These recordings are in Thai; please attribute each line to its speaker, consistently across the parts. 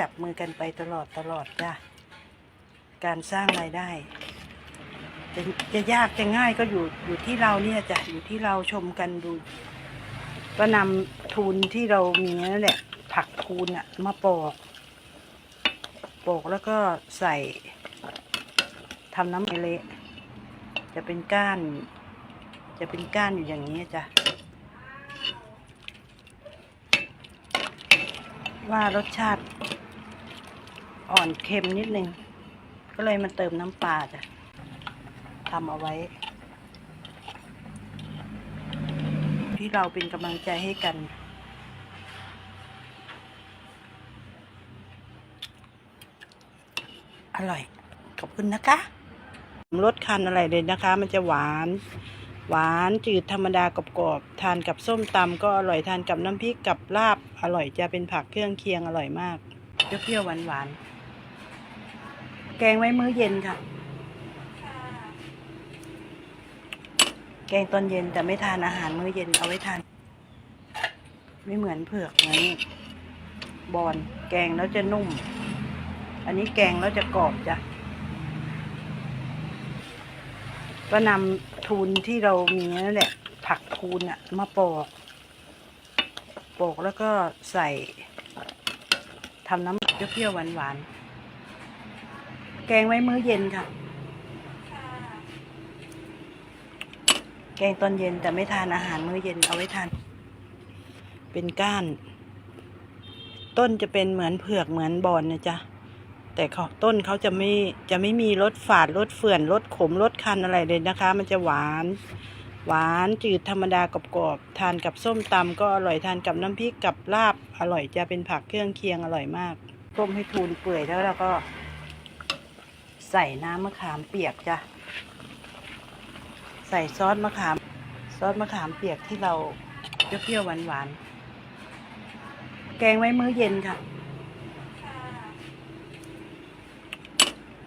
Speaker 1: จับมือกันไปตลอดตลอดจ้ะการสร้างรายได้จะจะยากจะง่ายก็อยู่อยู่ที่เราเนี่ยจ้ะอยู่ที่เราชมกันดู ก็นำทุนที่เรามีนั่นแหละ ผักทูนอะมาปอกปอกแล้วก็ใส่ทำน้ำเละจะเป็นก้าน จะเป็นก้านอยู่อย่างนี้จ้ะว่ารสชาติ อ่อนเค็มนิดนึง ก็เลยมาเติมน้ำปลาจ้ะทำเอาไว้ ที่เราเป็นกำลังใจให้กัน อร่อย ขอบคุณนะคะรสคันอะไรเลยนะคะ มันจะหวาน หวานจืดธรรมดากรอบๆทานกับส้มตำก็อร่อยทานกับน้ำพริกกับลาบ อร่อยจะเป็นผักเครื่องเคียงอร่อยมากเปรี้ยวๆหวานๆ แกงไว้มื้อเย็นค่ะ แกงตอนเย็นแต่ไม่ทานอาหารมื้อเย็นเอาไว้ทาน ไม่เหมือนเผือกเหมือนบอนแกงแล้วจะนุ่ม อันนี้แกงแล้วจะกรอบจ้ะก็นำทูนที่เรามีนั่นแหละ ผักทูนอะมาปอกปอกแล้วก็ใส่ทำน้ำเปรี้ยวหวานๆ แกงไว้มื้อเย็นค่ะ แกงตอนเย็นแต่ไม่ทานอาหารมื้อเย็นเอาไว้ทาน เป็นก้าน ต้นจะเป็นเหมือนเผือกเหมือนบอนนะจ๊ะ แต่เขาต้นเขาจะไม่จะไม่มีรสฝาดรสเฟื่อนรสขมรสคันอะไรเลยนะคะ มันจะหวาน หวานจืดธรรมดากรอบๆทานกับส้มตำก็อร่อยทานกับน้ำพริกกับลาบอร่อยจะเป็นผักเครื่องเคียงอร่อยมากต้มให้ทูนเปื่อยแล้วเราก็ ใส่น้ำมะขามเปียกจ้ะ ใส่ซอสมะขาม ซอสมะขามเปียกที่เราเปรี้ยวหวานๆ แกงไว้มื้อเย็นค่ะ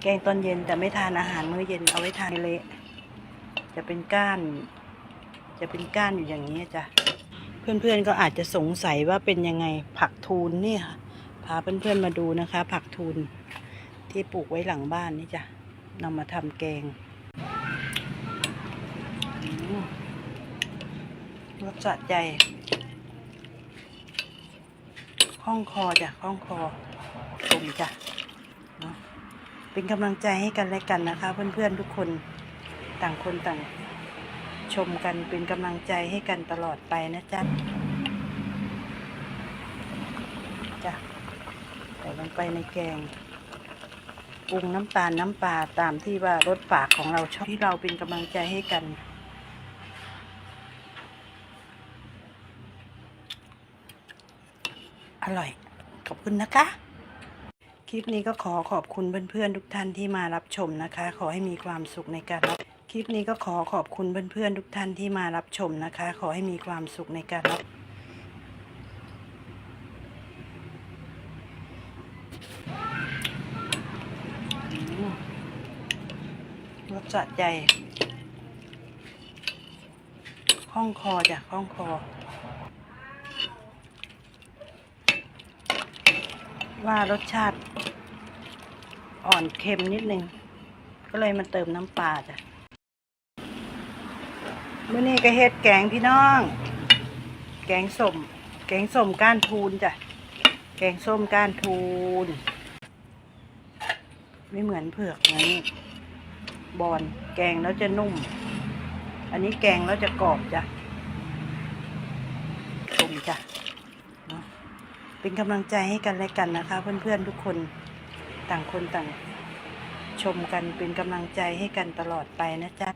Speaker 1: แกงตอนเย็นแต่ไม่ทานอาหารมื้อเย็นเอาไว้ทานเละจะเป็นก้าน จะเป็นก้านอยู่อย่างนี้จ้ะ เพื่อนๆก็อาจจะสงสัยว่าเป็นยังไงผักทูนเนี่ยค่ะ พาเพื่อนๆมาดูนะคะ ผักทูน ที่ปลูกไว้หลังบ้านนี่จ้ะนำมาทำแกงอืมรสสะใจคล่องคอจ้ะคล่องคอชมจ้ะเนาะเป็นกำลังใจให้กันและกันนะคะ เพื่อนๆทุกคนต่างคนต่างชมกันเป็นกำลังใจให้กันตลอดไปนะจ๊ะจ้ะใส่ลงไปในแกง ปรุงน้ำตาลน้ำปลาตามที่ว่ารสปากของเราชอบที่เราเป็นกำลังใจให้กัน อร่อย ขอบคุณนะคะ คลิปนี้ก็ขอขอบคุณเพื่อนๆทุกท่านที่มารับชมนะคะ ขอให้มีความสุขในการรับคลิปนี้ก็ขอขอบคุณเพื่อนๆทุกท่านที่มารับชมนะคะ ขอให้มีความสุขในการรับ อืมร สสะใจคล่องคอจ้ะคล่องคอ ว่ารสชาติ อ่อนเค็มนิดนึง ก็เลยมาเติมน้ำปลาจ้ะมื่อนี้ก็เฮ็ดแกงพี่น้อง แกงส้มแกงส้มก้านทูนจ้ะ แกงส้มก้านทูน ไม่เหมือนเผือกเหมือน บอน แกงแล้วจะนุ่ม อันนี้แกงแล้วจะกรอบจ้ะชมจ้ะเป็นกำลังใจให้กันและกันนะคะ เพื่อนๆทุกคนต่างคนต่าง ชมกันเป็นกำลังใจให้กันตลอดไปนะจ๊ะ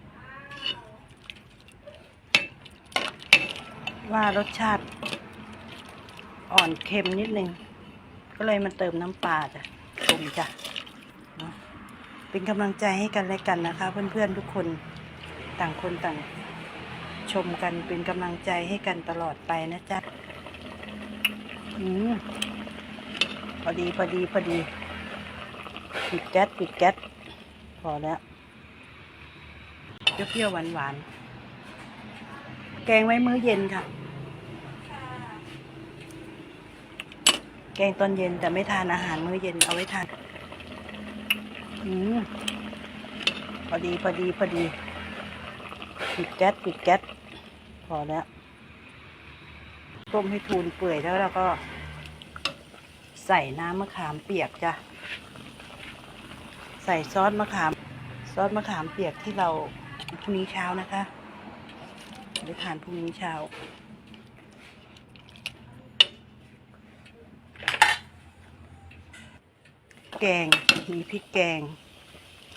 Speaker 1: ว่ารสชาติอ่อนเค็มนิดนึง ก็เลยมาเติมน้ำปลาจ้ะชมจ้ะ เป็นกำลังใจให้กันและกันนะคะ เพื่อนๆทุกคนต่างคนต่างชมกันเป็นกำลังใจให้กันตลอดไปนะจ๊ะอืมพอดีพอดีพอดีปิดแก๊สปิดแก๊สพอแล้วเปรี้ยวหวานหวานแกงไว้มื้อเย็นค่ะ แกงตอนเย็นแต่ไม่ทานอาหารมื้อเย็นเอาไว้ทาน พอดีพอดีพอดีปิดแก๊สปิดแก๊สพอแล้ว ต้มให้ทูนเปื่อยแล้วเราก็ ใส่น้ำมะขามเปียกจ้ะ ใส่ซอสมะขาม ซอสมะขามเปียกที่เราพรุ่งนี้เช้านะคะไปทานพรุ่งนี้เช้า แกง มีพริกแกง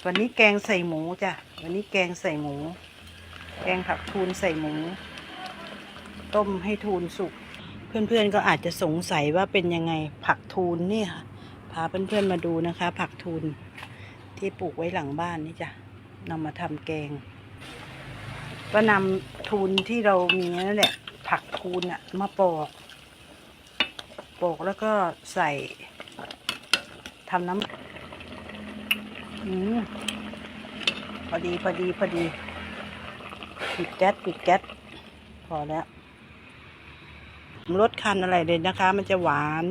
Speaker 1: วันนี้แกงใส่หมูจ้ะ วันนี้แกงใส่หมู แกงผักทูนใส่หมู ต้มให้ทูนสุก เพื่อนๆก็อาจจะสงสัยว่าเป็นยังไงผักทูนนี่ค่ะ พาเพื่อนๆมาดูนะคะ ผักทูนที่ปลูกไว้หลังบ้านนี่จ้ะนำมาทำแกง ก็นำทูนที่เรามีนั่นแหละ ผักทูนอะมาปอกปอกแล้วก็ใส่ ทำน้ำอืมพอดีพอดีพอดีปิดแก๊สปิดแก๊สพอแล้วรสคันอะไรเลยนะคะ มันจะหวาน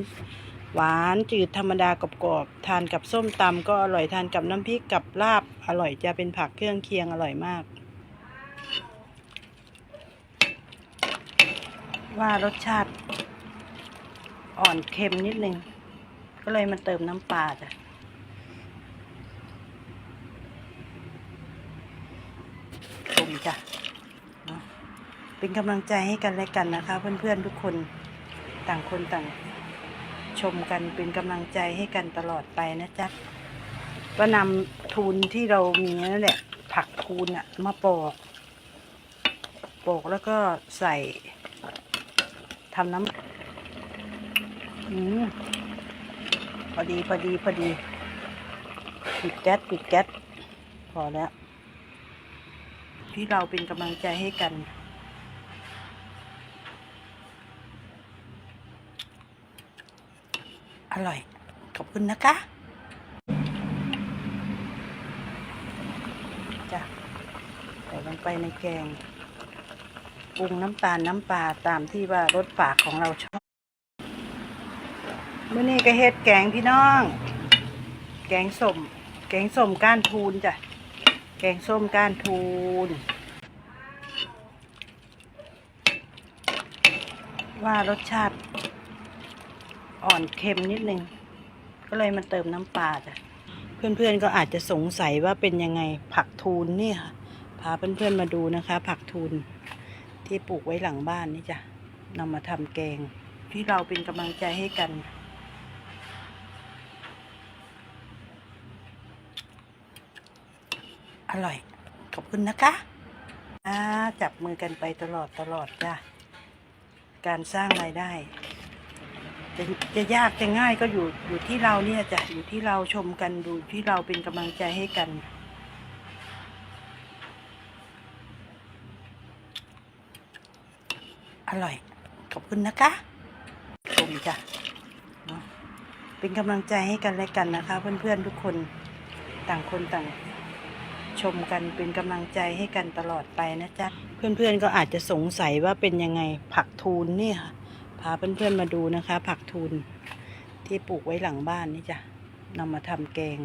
Speaker 1: หวานจืดธรรมดากรอบๆทานกับส้มตำก็อร่อยทานกับน้ำพริกกับลาบ อร่อยจะเป็นผักเครื่องเคียงอร่อยมาก ว่ารสชาติอ่อนเค็มนิดนึง ก็เลยมาเติมน้ำปลาจ้ะชมจ้ะเป็นกำลังใจให้กันและกันนะคะ เพื่อนๆทุกคนต่างคนต่างชมกันเป็นกำลังใจให้กันตลอดไปนะจ๊ะก็นำทูนที่เรามีนั่นแหละ ผักทูนอะมาปอก ปอกแล้วก็ใส่ทำน้ำอืม อดีพอดีพอดีปิดแก๊สปิดแก๊สพอแล้ว ที่เราเป็นกำลังใจให้กัน อร่อย ขอบคุณนะคะจ้ะใส่ลงไปในแกงปรุงน้ำตาลน้ำปลาตามที่ว่ารสปากของเราชอบ มื่อนี้ก็เฮ็ดแกงพี่น้อง แกงส้ม แกงส้มก้านทูนจ้ะ แกงส้มก้านทูน ว่ารสชาติอ่อนเค็มนิดนึง ก็เลยมาเติมน้ำปลาจ้ะ เพื่อนๆก็อาจจะสงสัยว่าเป็นยังไงผักทูนเนี่ยค่ะ พาเพื่อนๆมาดูนะคะ ผักทูนที่ปลูกไว้หลังบ้านนี่จ้ะนำมาทำแกงที่เราเป็นกำลังใจให้กัน อ ร่อย ขอบคุณนะคะอ่าจับมือกันไปตลอดตลอดจ้ะการสร้างรายได้จะจะยากจะง่ายก็อยู่อยู่ที่เราเนี่ยจะอยู่ที่เราชมกันดูที่เราเป็นกำลังใจให้กัน อร่อย ขอบคุณนะคะชมจ้ะเนาะเป็นกำลังใจให้กันและกันนะคะ เพื่อนๆทุกคนต่างคนต่าง ชมกันเป็นกำลังใจให้กันตลอดไปนะจ๊ะ เพื่อนๆก็อาจจะสงสัยว่าเป็นยังไงผักทูนนี่ค่ะ พาเพื่อนๆมาดูนะคะ ผักทูนที่ปลูกไว้หลังบ้านนี่จ้ะนำมาทำแกง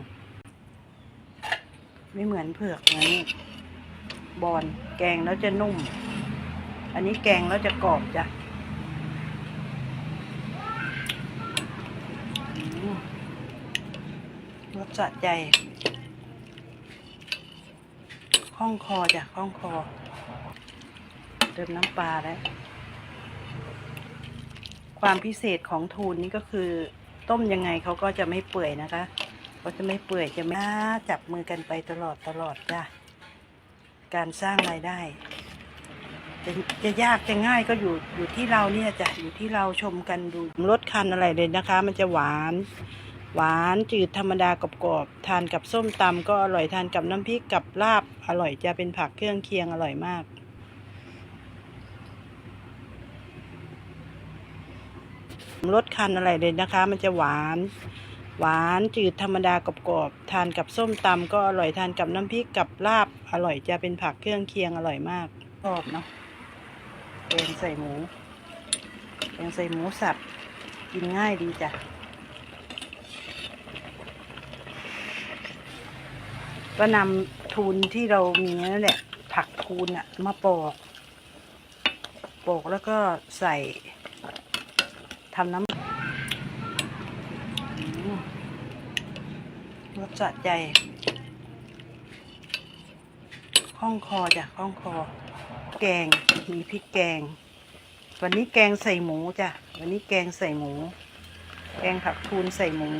Speaker 1: ไม่เหมือนเผือกเหมือนบอนแกงแล้วจะนุ่ม อันนี้แกงแล้วจะกรอบจ้ะรสสะใจ ล่องคอจ้ะคล่องคอ เติมน้ำปลาแล้ว ความพิเศษของทูนนี่ก็คือ ต้มยังไงเขาก็จะไม่เปื่อยนะคะเขาจะไม่เปื่อยจะไม่จับมือกันไปตลอดตลอดจ้ะการสร้างรายได้จะจะยากจะง่ายก็อยู่อยู่ที่เราเนี่ยจะอยู่ที่เราชมกันดูรสคันอะไรเลยนะคะ มันจะหวาน หวานจืดธรรมดากรอบๆทานกับส้มตำก็อร่อยทานกับน้ำพริกกับลาบ อร่อยจะเป็นผักเครื่องเคียงอร่อยมาก รสคันอะไรเลยนะคะ มันจะหวาน หวานจืดธรรมดากรอบๆทานกับส้มตำก็อร่อยทานกับน้ำพริกกับลาบ อร่อยจะเป็นผักเครื่องเคียงอร่อยมากชอบเนาะแกงใส่หมูแกงใส่หมูสับกินง่ายดีจ้ะ ก็นำทูนที่เรามีนั่นแหละ ผักทูนอะมาปอกปอกแล้วก็ใส่ทำน้ำรสจัดใจข้องคอจ้ะข้องคอ แกงมีพริกแกง วันนี้แกงใส่หมูจ้ะวันนี้แกงใส่หมู แกงผักทูนใส่หมู